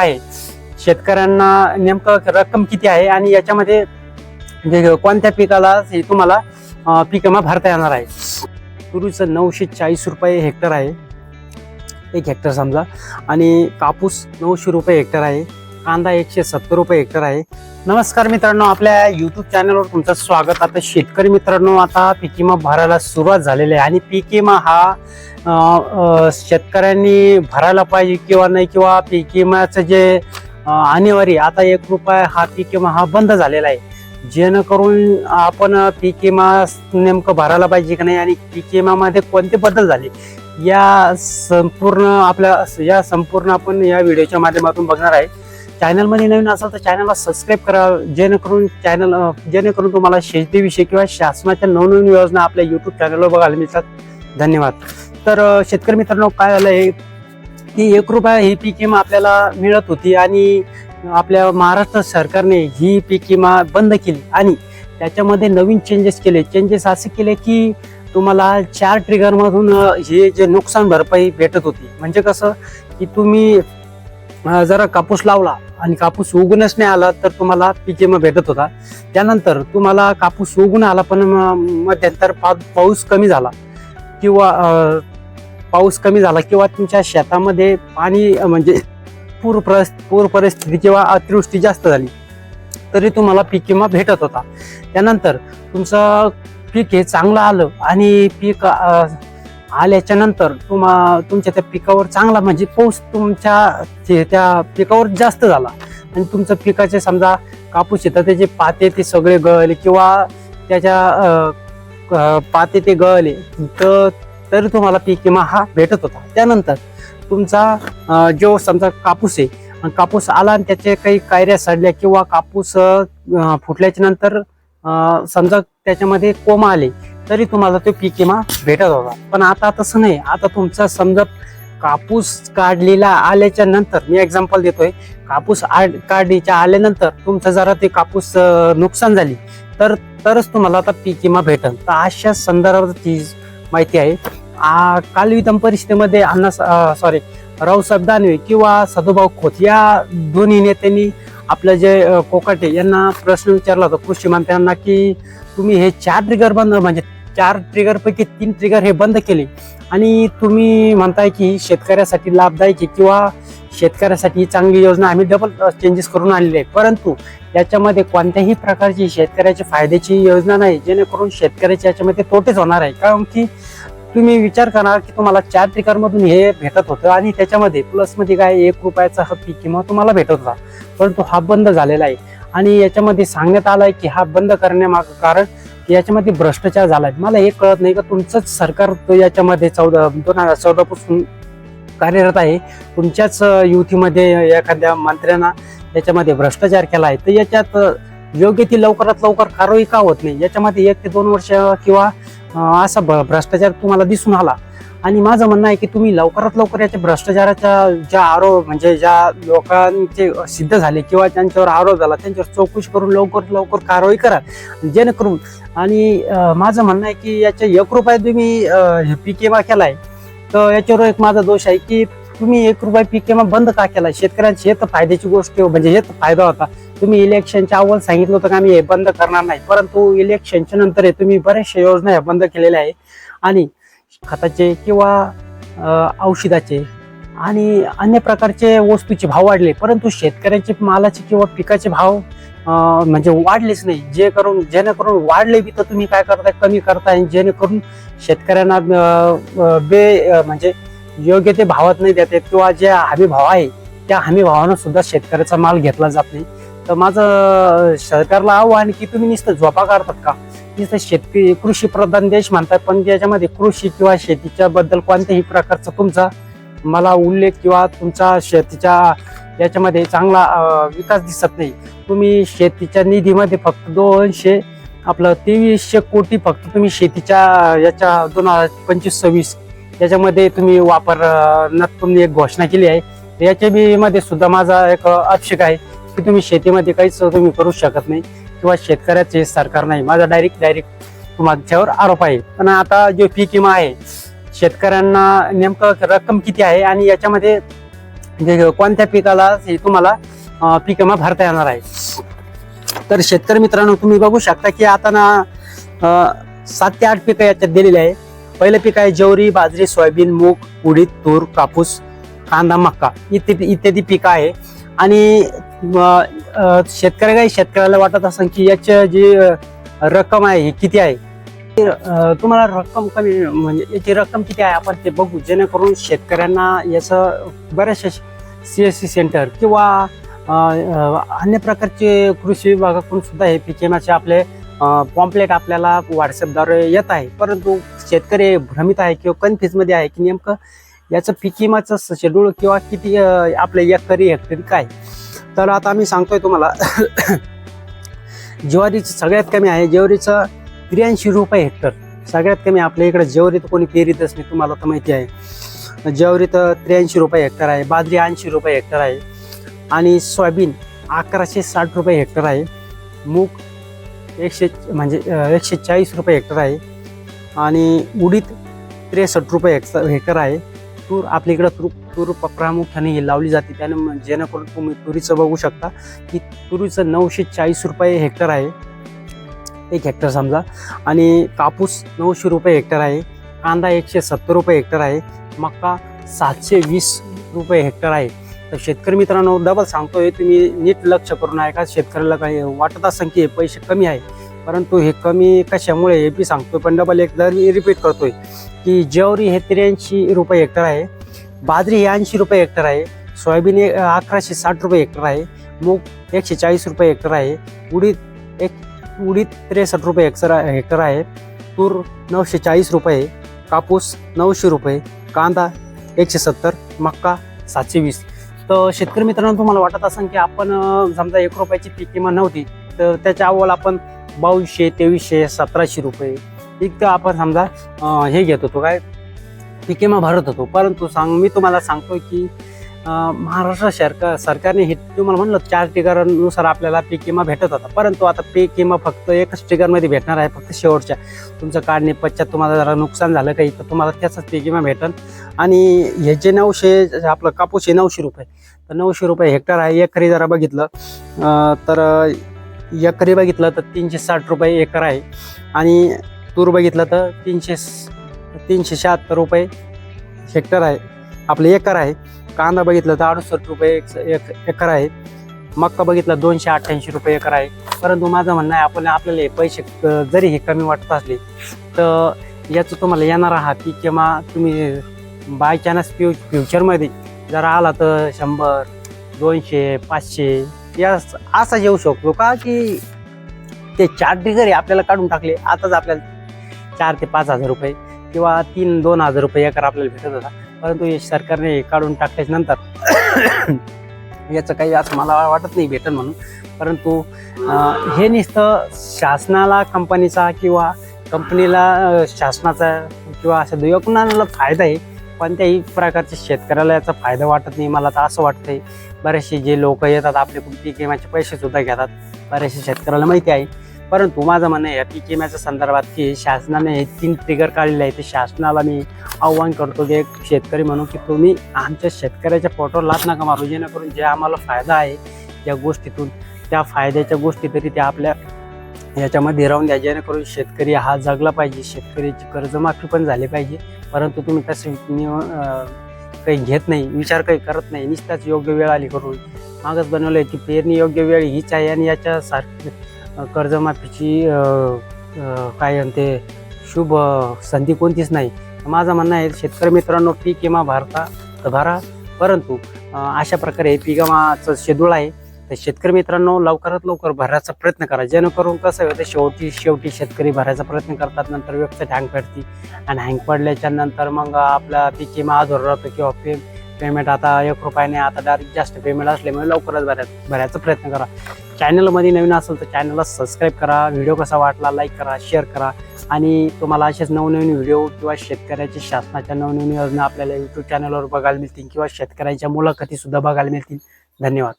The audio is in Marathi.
आहे. शेतकऱ्यांना नेमकं रक्कम किती आहे आणि याच्यामध्ये म्हणजे कोणत्या पिकाला तुम्हाला अं, पीक विमा भरता येणार आहे? तुरीचं नऊशे चाळीस रुपये हेक्टर आहे. एक हेक्टर समजा. आणि कापूस नऊशे रुपये हेक्टर आहे. कांदा एकशे सत्तर रुपये हेक्टर आहे. नमस्कार मित्रांनो आपल्या युट्यूब चॅनलवर तुमचं स्वागत. आता शेतकरी मित्रांनो आता पीक विमा भरायला सुरुवात झालेली आहे आणि पीक विमा हा शेतकऱ्यांनी भरायला पाहिजे किंवा नाही किंवा पीक विम्याचं जे अनिवार्य आता एक रुपया हा पीक विमा हा बंद झालेला आहे. जेणेकरून आपण पीक विमा नेमकं भरायला पाहिजे की नाही आणि पीक कोणते बदल झाले या संपूर्ण आपल्या या संपूर्ण आपण या व्हिडिओच्या माध्यमातून बघणार आहे. चॅनलमध्ये नवीन असाल तर चॅनलला सबस्क्राईब करा जेणेकरून चॅनल जेणेकरून तुम्हाला शेतीविषयी किंवा शासनाच्या नवनवीन योजना आपल्या यूट्यूब चॅनलवर बघायला मिळतात. धन्यवाद. तर शेतकरी मित्रांनो काय झालं आहे की एक रुपया ही पीक विमा आपल्याला मिळत होती आणि आपल्या महाराष्ट्र सरकारने ही पीक विमा बंद केली आणि त्याच्यामध्ये नवीन चेंजेस केले. चेंजेस असे केले की तुम्हाला चार ट्रिगरमधून हे जे नुकसान भरपाई भेटत होती. म्हणजे कसं की तुम्ही जरा कापूस लावला आणि कापूस उगूनच नाही आला तर तुम्हाला पीक विमा भेटत होता. त्यानंतर तुम्हाला कापूस उगून आला पण मध्यंतर पा पाऊस कमी झाला किंवा पाऊस कमी झाला किंवा तुमच्या शेतामध्ये पाणी म्हणजे पूर परिस पूर परिस्थिती किंवा अतिवृष्टी जास्त झाली तरी तुम्हाला पीक विमा भेटत होता. त्यानंतर तुमचं पीक हे चांगलं आलं आणि पीक आल्याच्यानंतर तुम्हा तुमच्या त्या पिकावर चांगला म्हणजे पाऊस तुमच्या ते- त्या पिकावर जास्त झाला. आणि तुमचं पिकाचे समजा कापूस येतात त्याचे पाते ते सगळे गळले किंवा त्याच्या पाते ते गळले तर तरी तुम्हाला पीक विमा हा भेटत होता. त्यानंतर तुमचा जो समजा कापूस आहे आणि कापूस आला आणि त्याचे काही कायऱ्या सडल्या किंवा कापूस फुटल्याच्या नंतर समजा त्याच्यामध्ये कोंब आले तरी तुम्हाला तो पीक विमा भेटत होता. पण आता तसं नाही. आता तुमचा समजा कापूस काढलेला आल्याच्यानंतर मी एक्झाम्पल देतोय. कापूस आड- काढणीच्या आल्यानंतर तुमचं जरा ते कापूस नुकसान झाली. तर तरच तुम्हाला आता पीक विमा भेटल. तर अशा संदर्भात ती माहिती आहे. काल वितम परिषदेमध्ये अण्णा सॉरी रावसाहेब दानवे किंवा सदुभाऊ खोत या दोन्ही नेत्यांनी आपलं जे कोकाटे यांना प्रश्न विचारला होता. कृषी मंत्र्यांना की तुम्ही हे चार ट्रिगर बंद म्हणजे चार ट्रिगरपैकी तीन ट्रिगर हे बंद केले. आणि तुम्ही म्हणताय की शेतकऱ्यासाठी लाभदायक आहे किंवा शेतकऱ्यासाठी चांगली योजना आम्ही डबल चेंजेस करून आणलेली आहे परंतु याच्यामध्ये कोणत्याही प्रकारची शेतकऱ्याची फायद्याची योजना नाही जेणेकरून शेतकऱ्याच्या याच्यामध्ये तोटेच होणार आहे. कारण की तुम्ही विचार करणार की तुम्हाला चार ट्रिकरमधून हे भेटत होतं आणि त्याच्यामध्ये प्लसमध्ये काय एक रुपयाचा हा पीक किंवा तुम्हाला भेटत होता. परंतु हा बंद झालेला आहे. आणि याच्यामध्ये सांगण्यात आलंय की हा बंद करण्यामागं कारण की याच्यामध्ये भ्रष्टाचार झालाय. मला हे कळत नाही का तुमचंच सरकार तो याच्यामध्ये चौदा दोन हजार चौदा पासून कार्यरत आहे. तुमच्याच युतीमध्ये एखाद्या मंत्र्यांना याच्यामध्ये भ्रष्टाचार केला आहे तर याच्यात योग्य ती लवकरात लवकर कारवाई का होत नाही? याच्यामध्ये एक ते दोन वर्ष किंवा असा भ- भ्रष्टाचार तुम्हाला दिसून आला. आणि माझं म्हणणं आहे की तुम्ही लवकरात लवकर याच्या भ्रष्टाचाराच्या ज्या आरोप म्हणजे ज्या लोकांचे सिद्ध झाले किंवा त्यांच्यावर आरोप झाला त्यांच्यावर चौकशी करून लवकर लवकर कारवाई करा जेणेकरून आणि माझं म्हणणं आहे की याच्या एक रुपया तुम्ही पीक विमा केलाय तर याच्यावर एक माझा दोष आहे की तुम्ही एक रुपये पीक विमा बंद का केला? शेतकऱ्यांची हे तर फायद्याची गोष्ट म्हणजे हे तर फायदा होता. तुम्ही इलेक्शनच्या अव्वल सांगितलं होतं का आम्ही हे बंद करणार नाही परंतु इलेक्शनच्या नंतर हे तुम्ही बऱ्याचशा योजना बंद केलेल्या आहे. आणि खताचे किंवा औषधाचे आणि अन्य प्रकारचे वस्तूचे भाव वाढले. परंतु शेतकऱ्यांचे मालाचे किंवा पिकाचे भाव म्हणजे वाढलेच नाही. जे करून जेणेकरून वाढले बी तर तुम्ही काय करताय कमी करताय. जेणेकरून शेतकऱ्यांना बे म्हणजे योग्य ते भावात नाही देत किंवा जे हमी भाव आहे त्या हमी भावानं सुद्धा शेतकऱ्याचा माल घेतला जात नाही. तर माझं सरकारला आव्हान की तुम्ही नुसतं झोपा काढतात का? नुसतं शेतकरी कृषी प्रधान देश म्हणतात पण त्याच्यामध्ये कृषी किंवा शेतीच्या बद्दल कोणत्याही प्रकारचा तुमचा मला उल्लेख किंवा तुमचा शेतीच्या याच्यामध्ये चांगला विकास दिसत नाही. तुम्ही शेतीच्या निधीमध्ये फक्त दोनशे आपलं तेवीसशे कोटी फक्त तुम्ही शेतीच्या याच्या दोन हजार पंचवीस सव्वीस याच्यामध्ये तुम्ही वापर तुम्ही एक घोषणा केली आहे. याच्या बीमध्ये सुद्धा माझा एक अपेक्षक आहे की तुम्ही शेतीमध्ये काहीच तुम्ही करू शकत नाही. किंवा शेतकऱ्याचे सरकार नाही. माझा डायरेक्ट डायरेक्ट माझ्यावर आरोप आहे. पण आता जो पीक विमा आहे शेतकऱ्यांना नेमकं रक्कम किती आहे आणि याच्यामध्ये जे कोणत्या पिकाला हे तुम्हाला पीक विमा भरता येणार आहे? तर शेतकरी मित्रांनो तुम्ही बघू शकता की आता ना सात ते आठ पिकं याच्यात दिलेली आहे. पहिलं पीक आहे ज्वारी बाजरी सोयाबीन मूग उडीद तूर कापूस कांदा मक्का. इत्यादी इत्यादी पिकं आहे. आणि शेतकरी काही शेतकऱ्याला वाटत असेल की याचं जी रक्कम आहे ही किती आहे? तुम्हाला रक्कम कमी म्हणजे याची रक्कम किती आहे? आपण ते बघू. जेणेकरून शेतकऱ्यांना याचं बऱ्याचशा सी एस सी सेंटर किंवा अन्य प्रकारचे कृषी विभागाकडून सुद्धा हे पिकेमाचे आपले पॉम्पलेट आपल्याला व्हॉट्सअपद्वारे येत आहे. परंतु शेतकरी भ्रमित आहे किंवा कन्फ्युजमध्ये आहे की नेमकं याचं पिकेमाचं शेड्यूल किंवा किती आपलं एकरी हेक्टरी काय? तर आता आम्ही सांगतोय तुम्हाला. ज्वारीचं सगळ्यात कमी आहे. ज्वारीचं त्र्याऐंशी रुपये हेक्टर. सगळ्यात कमी आपल्या इकडे ज्वारी तर कोणी पेरीतच नाही तुम्हाला तर माहिती आहे. ज्वारी तर त्र्याऐंशी रुपये हेक्टर आहे. बाजरी ऐंशी रुपये हेक्टर आहे. आणि सोयाबीन अकराशे साठ रुपये हेक्टर आहे. मूग एकशे म्हणजे एकशे चाळीस रुपये हेक्टर आहे. आणि उडीद त्रेसष्ट रुपये हेक्टर हेक्टर आहे. तूर आपल्या इकडं तूर तूर प्रामुख्याने ही लावली जाते. त्याने जेणेकरून तुम्ही तुरीचं बघू शकता की तुरीचं नऊशे चाळीस रुपये हेक्टर आहे. एक हेक्टर समजा. आणि कापूस नऊशे रुपये हेक्टर आहे. कांदा एकशे सत्तर रुपये हेक्टर आहे. मका सातशे वीस रुपये हेक्टर आहे. तर शेतकरी मित्रांनो डबल सांगतोय तुम्ही नीट लक्ष करून ऐका शेतकऱ्याला काही वाटत असेल की पैसे कमी आहे परंतु हे कमी कशामुळे हे बी सांगतोय. पण डबल एकदा रिपीट करतोय की ज्वारी हे त्र्याऐंशी रुपये हेक्टर आहे. बाजरी हे ऐंशी रुपये हेक्टर आहे. सोयाबीन अकराशे साठ रुपये हेक्टर आहे. मूग एकशे चाळीस रुपये हेक्टर आहे. उडीद एक उडीद त्रेसष्ट रुपये हेक्टर हेक्टर आहे. तूर नऊशे चाळीस रुपये कापूस नऊशे रुपये कांदा एकशे सत्तर मक्का सातशे वीस. तर शेतकरी मित्रांनो तुम्हाला वाटत असेल की आपण समजा एक रुपयाची पीक किंमत नव्हती तर त्याच्या अव्वल आपण बावीसशे तेवीसशे सतराशे रुपये. इतकं आपण समजा हे घेत होतो. काय? पीक विमा भरत होतो? परंतु सांग मी तुम्हाला सांगतोय की महाराष्ट्र सरकार सरकारने हे तुम्हाला म्हणलं चार टिकारानुसार आपल्याला पीक विमा भेटत होता. परंतु आता पीक विमा फक्त एकच टिगरमध्ये भेटणार आहे फक्त शेवटच्या. तुमचं काढणे पश्चात तुम्हाला जरा नुकसान झालं काही तर तुम्हाला त्याचाच पीक विमा भेटेल आणि हे जे नऊशे आपलं कापूस हे नऊशे रुपये. तर नऊशे रुपये हेक्टर आहे एकरी जरा बघितलं तर एकरी बघितलं तर तीनशे साठ रुपये एकर आहे. आणि तूर बघितलं तर तीनशे तीनशे शहात्तर रुपये हेक्टर आहे. आपलं एकर आहे. कांदा बघितलं तर अडुसष्ट रुपये एक एक एकर आहे. मक्का बघितलं दोनशे अठ्ठ्याऐंशी रुपये एकर आहे. परंतु माझं म्हणणं आहे आपण आपल्याला हे पैसे जरी हे कमी वाटत असले तर याचं तुम्हाला येणारा हा पीक किंवा तुम्ही बाय चान्स फ्यू फ्युचरमध्ये जरा आला तर शंभर दोनशे पाचशे या असा येऊ शकतो का की ते चार डिगरी आपल्याला काढून टाकले? आताच आपल्याला चार ते पाच हजार रुपये किंवा तीन दोन हजार रुपये एकर आपल्याला भेटत होता. परंतु हे सरकारने हे काढून टाकल्याच्या नंतर याचं काही असं मला वाटत नाही भेटन म्हणून. परंतु हे नुसतं शासनाला कंपनीचा किंवा कंपनीला शासनाचा किंवा असं दुयकुणाला फायदा आहे. कोणत्याही प्रकारच्या शेतकऱ्याला याचा फायदा वाटत नाही मला तर असं वाटतंय. बरेचसे जे लोक येतात आपले पीक विम्याचे पैसे सुद्धा घेतात. बरेचसे शेतकऱ्याला माहिती आहे. परंतु माझं म्हणणं आहे पीक विम्याच्या संदर्भात की शासनाने हे तीन ट्रिगर काढलेले आहे ते शासनाला मी आव्हान करतो की एक शेतकरी म्हणून की तुम्ही आमच्या शेतकऱ्याच्या पोटावर लात नका मारू. जेणेकरून जे आम्हाला फायदा आहे या गोष्टीतून त्या फायद्याच्या गोष्टी तरी त्या आपल्या याच्यामध्ये राहून द्या. जेणेकरून शेतकरी हा जगला पाहिजे शेतकऱ्याची कर्जमाफी पण झाली पाहिजे. परंतु तुम्ही तसे निव- काही घेत नाही विचार काही करत नाही. नुसताच योग्य वेळ आली करून मागच बनवलं आहे की पेरणी योग्य वेळ हीच आहे आणि याच्यासारखी कर्जमाफीची काय म्हणते शुभ संधी कोणतीच नाही. माझं म्हणणं आहे शेतकरी मित्रांनो पीक विमा भरता तर भरा. परंतु अशा प्रकारे पीक विमाचं शेड्यूल आहे. तर शेतकरी मित्रांनो लवकरात लवकर भरायचा प्रयत्न करा. जेणेकरून कसं होतं शेवटी शेवटी शेतकरी भरायचा प्रयत्न करतात. नंतर वेबसाईट हँग पडती आणि हँग पडल्याच्या नंतर मग आपला पीक विमा अधूर राहतो किंवा पे पेमेंट आता एक रुपयाने आता डायरेक्ट जास्त पेमेंट असल्यामुळे लवकरच भराय भरायचा प्रयत्न करा. चॅनलमध्ये नवीन असेल तर चॅनलला सबस्क्राईब करा व्हिडिओ कसा वाटला लाईक करा शेअर करा. आणि तुम्हाला असेच नवनवीन व्हिडिओ किंवा शेतकऱ्याच्या शासनाच्या नवनवीन योजना आपल्याला यूट्यूब चॅनलवर बघायला मिळतील किंवा शेतकऱ्यांच्या मुलाखतीसुद्धा बघायला मिळतील. धन्यवाद.